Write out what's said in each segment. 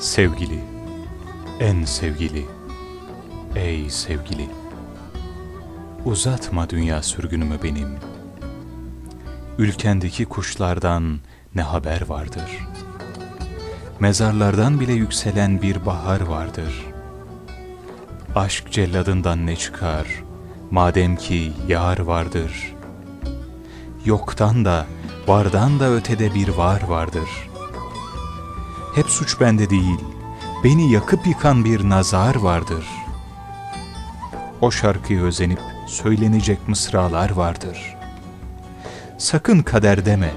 Sevgili, en sevgili, ey sevgili. Uzatma dünya sürgünümü benim. Ülkendeki kuşlardan ne haber vardır? Mezarlardan bile yükselen bir bahar vardır. Aşk celladından ne çıkar? Madem ki yar vardır. Yoktan da, vardan da ötede bir var vardır.'' Hep suç bende değil, beni yakıp yıkan bir nazar vardır. O şarkıyı özenip söylenecek mısralar vardır. Sakın kader deme,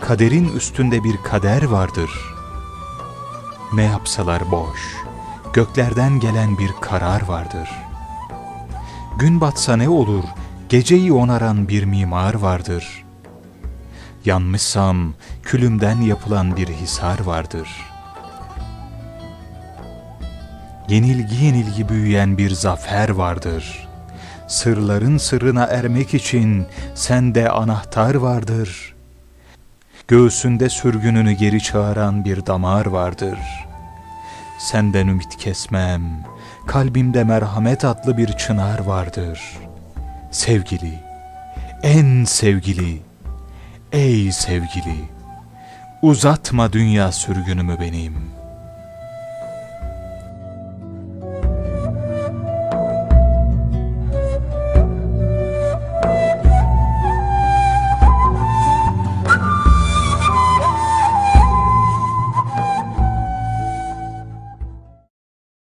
kaderin üstünde bir kader vardır. Ne yapsalar boş, göklerden gelen bir karar vardır. Gün batsa ne olur, geceyi onaran bir mimar vardır. Yanmışsam külümden yapılan bir hisar vardır.'' Yenilgi yenilgi büyüyen bir zafer vardır. Sırların sırrına ermek için sende anahtar vardır. Göğsünde sürgününü geri çağıran bir damar vardır. Senden ümit kesmem, kalbimde merhamet adlı bir çınar vardır. Sevgili, en sevgili, ey sevgili, uzatma dünya sürgünümü benim.''